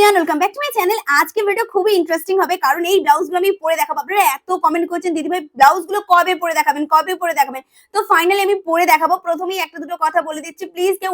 Everyone welcome back to my channel আজকে video খুবই interesting হবে, কারণ এই ব্লাউজগুলো আমি পরে দেখাবো। আপনারা এত কমেন্ট করছেন দিদি ভাই ব্লাউজগুলো কবে পরে দেখাবেন, কবে পরে দেখাবেন? তো ফাইনালি আমি পরে দেখাবো। প্রথমেই একটা দুটো কথা বলে দিচ্ছি। প্লিজ কেউ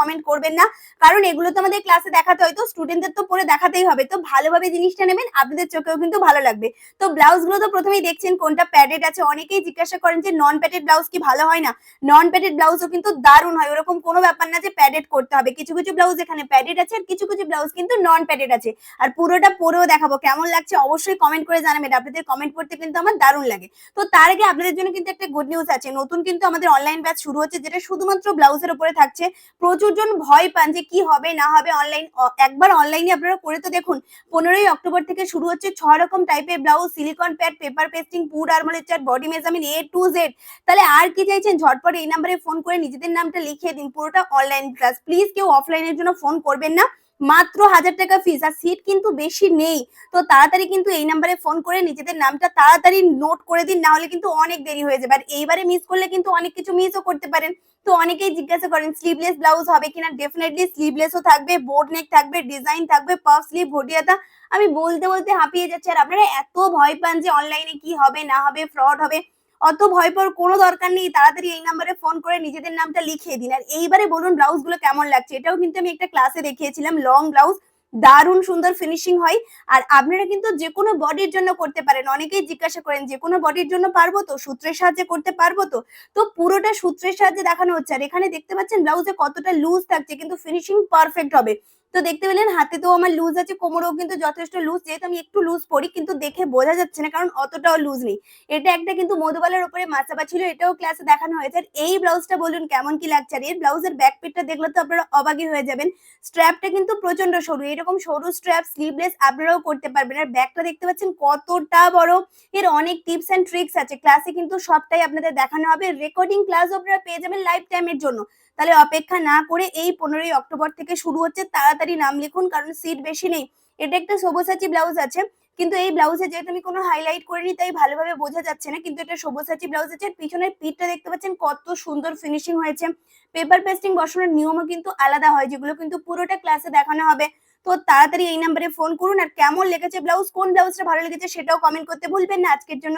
কমেন্ট করবেন না, কারণ এগুলো তো আমাদের ক্লাসে দেখাতে হয়, তো স্টুডেন্টদের তো পরে দেখাতেই হবে। তো ভালোভাবে জিনিসটা নেবেন, আপনাদের চোখেও কিন্তু ভালো লাগবে। তো ব্লাউজগুলো তো প্রথমেই দেখছেন, কোনটা প্যাডেড আছে? অনেকেই জিজ্ঞাসা করেন যে নন প্যাডেড ব্লাউজ কি ভালো হয় না? নন প্যাডেড ব্লাউজও কিন্তু দারুণ হয়, ওরকম কোনো ব্যাপার না যে প্যাডেড করতে হবে। কিছু কিছু ব্লাউজ এখানে প্যাডেড আছে, আর কিছু কিছু ব্লাউজ কিন্তু নন প্যাডেড আছে। আর পুরোটা পরেও দেখাবো। কেমন লাগছে অবশ্যই কমেন্ট করে জানাবেন। আপনাদের কমেন্ট করতে কিন্তু আমার দারুণ লাগে। তো তার আগে আপনাদের জন্য কিন্তু একটা গুড নিউজ আছে। নতুন কিন্তু আমাদের অনলাইন ব্যাচ শুরু হচ্ছে, যেটা শুধুমাত্র ব্লাউজের উপরে থাকছে। প্রচুর জন ভয় পান যে কি হবে, না হবে অনলাইন একবার অনলাইনে আপনারা করে তো দেখুন। পনেরোই অক্টোবর থেকে শুরু হচ্ছে ছ রকম টাইপের blouse silicone pad paper pasting পুড আর্মলের chart body measurement A to Z তাহলে আর কি চাইছেন? ঝটপট এই নাম্বারে ফোন করে নিজেদের নামটা লিখিয়ে দিন। পুরোটা অনলাইন ক্লাস প্লিজ কেউ অফলাইনের জন্য ফোন করবেন না। মাত্র হাজার টাকা ফিস আর সিট কিন্তু বেশি নেই। তো তাড়াতাড়ি কিন্তু এই নাম্বারে ফোন করে নিজেদের নামটা তাড়াতাড়ি নোট করে দিন, না হলে কিন্তু অনেক দেরি হয়ে যাবে। আর এইবারে মিস করলে কিন্তু অনেক কিছু মিসও করতে পারেন। তো অনেকেই জিজ্ঞাসা করেন স্লিভলেস ব্লাউজ হবে কিনা? ডেফিনেটলি স্লিভলেসও থাকবে বোর্ড নেক থাকবে ডিজাইন থাকবে পাফ স্লিভ ভটিয়াতা আমি বলতে বলতে হাঁপিয়ে যাচ্ছি। আর আপনারা এত ভয় পান যে অনলাইনে কি হবে, না হবে ফ্রড হবে। অত ভয় পর কোনো দরকার নেই, তাড়াতাড়ি এই নাম্বারে ফোন করে নিজেদের নামটা লিখিয়ে দিন। আর এইবারে বলুন ব্লাউজগুলো কেমন লাগছে? এটাও কিন্তু আমি একটা ক্লাসে দেখিয়েছিলাম লং ব্লাউজ দারুণ সুন্দর ফিনিশিং হয়। আর আপনারা কিন্তু যে কোনো বডির জন্য করতে পারেন। অনেকেই জিজ্ঞাসা করেন, যে কোনো বডির জন্য পারব তো? সূত্রের সাহায্যে করতে পারব তো? তো পুরোটা সূত্রের সাহায্যে দেখানো হচ্ছে। আর এখানে দেখতে পাচ্ছেন ব্লাউজে কতটা লুজ থাকছে, কিন্তু ফিনিশিং পারফেক্ট হবে। তো দেখতে পেলেন, হাতে তো আমার লুজ আছে, কোমরেও কিন্তু যথেষ্ট লুজ যেহেতু আমি একটু লুজ পরি কিন্তু দেখে বোঝা যাচ্ছে না, কারণ অতটাও লুজ নেই। এটা একটা কিন্তু মধুবালার উপরে মাচাবা ছিল, এটাও ক্লাসে দেখানো হয়েছে। আর এই ব্লাউজটা বলুন, কেমন কি লাগছে? আর এর ব্লাউজের ব্যাক পিটটা দেখলে তো আপনারা অবাগই হয়ে যাবেন। স্ট্র্যাপটা কিন্তু প্রচণ্ড সরু, এরকম সরু স্ট্র্যাপ স্লিভলেস আপনারাও করতে পারবেন। আর ব্যাগটা দেখতে পাচ্ছেন কতটা বড়। এর অনেক টিপস এন্ড ট্রিক্স আছে। ক্লাসে কিন্তু সবটাই আপনাদের দেখানো হবে। রেকর্ডিং ক্লাস আপনারা পেয়ে যাবেন লাইফ টাইমের জন্য। তাহলে অপেক্ষা না করে এই পনেরোই অক্টোবর থেকে শুরু হচ্ছে, তাড়াতাড়ি নাম লিখুন, কারণ সিট বেশি নেই। এটা একটা সবুসাচি ব্লাউজ আছে, কিন্তু এই ব্লাউজে যেহেতু আমি কোনো হাইলাইট করিনি, তাই ভালোভাবে বোঝা যাচ্ছে না, কিন্তু এটা সবুসাচি ব্লাউজ আছে, পিছনের পিঠটা দেখতে পাচ্ছেন কত সুন্দর ফিনিশিং হয়েছে। পেপার পেস্টিং বসানোর নিয়মও কিন্তু আলাদা হয়, যেগুলো কিন্তু পুরোটা ক্লাসে দেখানো হবে। তো তাড়াতাড়ি এই নাম্বারে ফোন করুন, আর কেমন লেগেছে ব্লাউজ কোন ব্লাউজটা ভালো লেগেছে সেটাও কমেন্ট করতে ভুলবেন না। আজকের জন্য